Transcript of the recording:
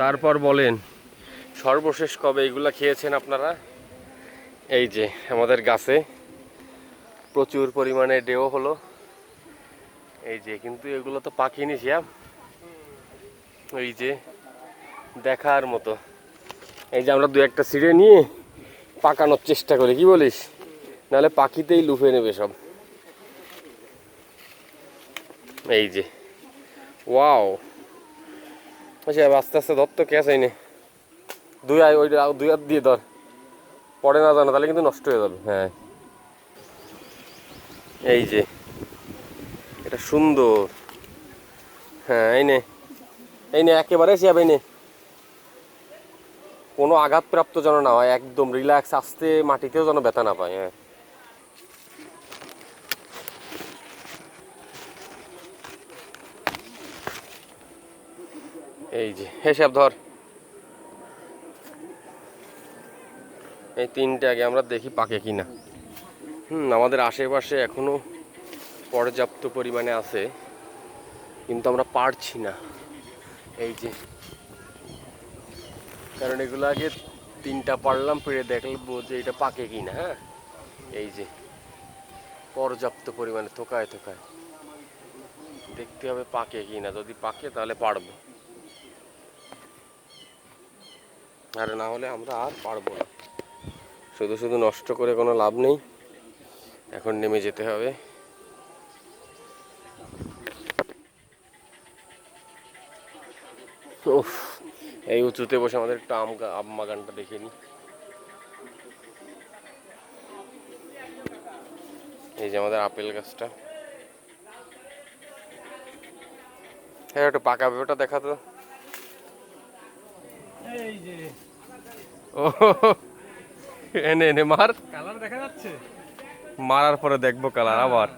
তারপর বলেন, সর্বশেষ কবে এগুলা খেয়েছেন আপনারা? এই যে, আমাদের গাছে প্রচুর পরিমাণে ডেও হলো। এই যে, কিন্তু এগুলো তো পাখিনি শিয়াম এই যে, দেখার মতো। এই যে, আমরা দু একটা ছিঁড়ে নিয়ে পাকানোর চেষ্টা করি, কি বলিস? নাহলে পাখিতেই লুফে নেবে সব। এই যে, ওয়াও! আস্তে আস্তে ধর তো ক্যাশ আইনে দুই আয় ওই দুই হাত দিয়ে ধর। পড়ে না জানো তাহলে কিন্তু নষ্ট হয়ে যাবে। হ্যাঁ। এই যে এটা সুন্দর। হ্যাঁ এই নে। এই নে একেবারে শিয়াব এই নে। কোনো আঘাতপ্রাপ্ত যেন না হয় একদম রিল্যাক্স আস্তে মাটিতেও যেন ব্যথা না পায় হ্যাঁ। এই যে হিসাব ধর। এই তিনটে আগে আমরা দেখি পাকে কিনা। হুম, আমাদের আশেপাশে এখনও পর্যাপ্ত পরিমাণে আছে, কিন্তু আমরা পারছি না। এই যে, কারণ এগুলো আগে তিনটা পারলাম পেরে দেখলাম যে এটা পাকে কিনা হ্যাঁ? এই যে, পর্যাপ্ত পরিমাণে, থোকায় থোকায়। দেখতে হবে পাকে কিনা, যদি পাকে তাহলে পারব। আর না হলে আমরা আর পারব না। শুধু শুধু নষ্ট করে কোনো লাভ নেই। এখন নেমে যেতে হবে। এই উঁচুতে বসে আমাদের একটু আম আম বাগানটা দেখে নি। এই যে আমাদের আপেল গাছটা। হ্যাঁ একটু পাকা পেঁপেটা দেখা তো। ও এনে এনে মার। কালার দেখা যাচ্ছে। মারার পরে দেখব কালার আবার।